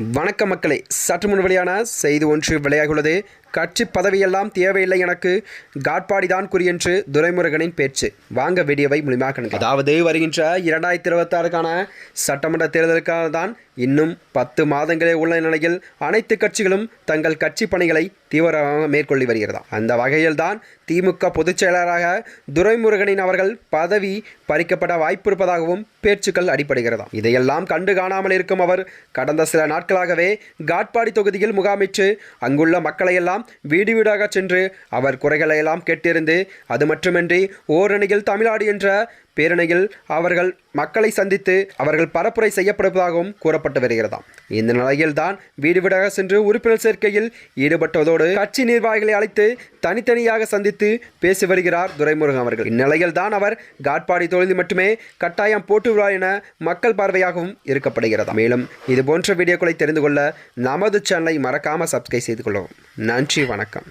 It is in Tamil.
வணக்க மக்களை. சற்று முன் வெளியான செய்தி ஒன்று வெளியாகியுள்ளது. கட்சி பதவியெல்லாம் தேவையில்லை எனக்கு. காட்பாடிதான் குறி என்று துரைமுருகனின் பேச்சு. வாங்க வீடியோவை முழுமையாக அதாவது வருகின்ற இரண்டாயிரத்தி இருபத்தாறுக்கான சட்டமன்ற தேர்தலுக்காக தான் இன்னும் பத்து மாதங்களே உள்ள நிலையில் அனைத்து கட்சிகளும் தங்கள் கட்சி பணிகளை தீவிரமாக மேற்கொள்ளி வருகிறதா? அந்த வகையில்தான் திமுக பொதுச் செயலராக துரைமுருகனின் அவர்கள் பதவி பறிக்கப்பட வாய்ப்பு இருப்பதாகவும் பேச்சுக்கள் அடிப்படுகிறதா இதையெல்லாம் கண்டு காணாமல் இருக்கும் அவர் கடந்த சில நாட்களாகவே காட்பாடி தொகுதியில் முகாமிட்டு அங்குள்ள மக்களையெல்லாம் வீடு வீடாக சென்று அவர் குறைகளை எல்லாம் கேட்டிருந்து அது மட்டுமின்றி ஓரணியில் தமிழ்நாடு என்ற பேரணியில் அவர்கள் மக்களை சந்தித்து அவர்கள் பரப்புரை செய்யப்படுவதாகவும் கூறப்பட்டு வருகிறதாம். இந்த நிலையில்தான் வீடு வீடாக சென்று உறுப்பினர் சேர்க்கையில் ஈடுபட்டதோடு கட்சி நிர்வாகிகளை அழைத்து தனித்தனியாக சந்தித்து பேசி வருகிறார் துரைமுருகன் அவர்கள். இந்நிலையில்தான் அவர் காட்பாடி தொழில் மட்டுமே கட்டாயம் போட்டுவிடுவார் என மக்கள் பார்வையாகவும் இருக்கப்படுகிறதா மேலும் இது போன்ற வீடியோக்களை தெரிந்து கொள்ள நமது சேனலை மறக்காமல் சப்ஸ்கிரைப் செய்து கொள்ளவும். நன்றி வணக்கம்.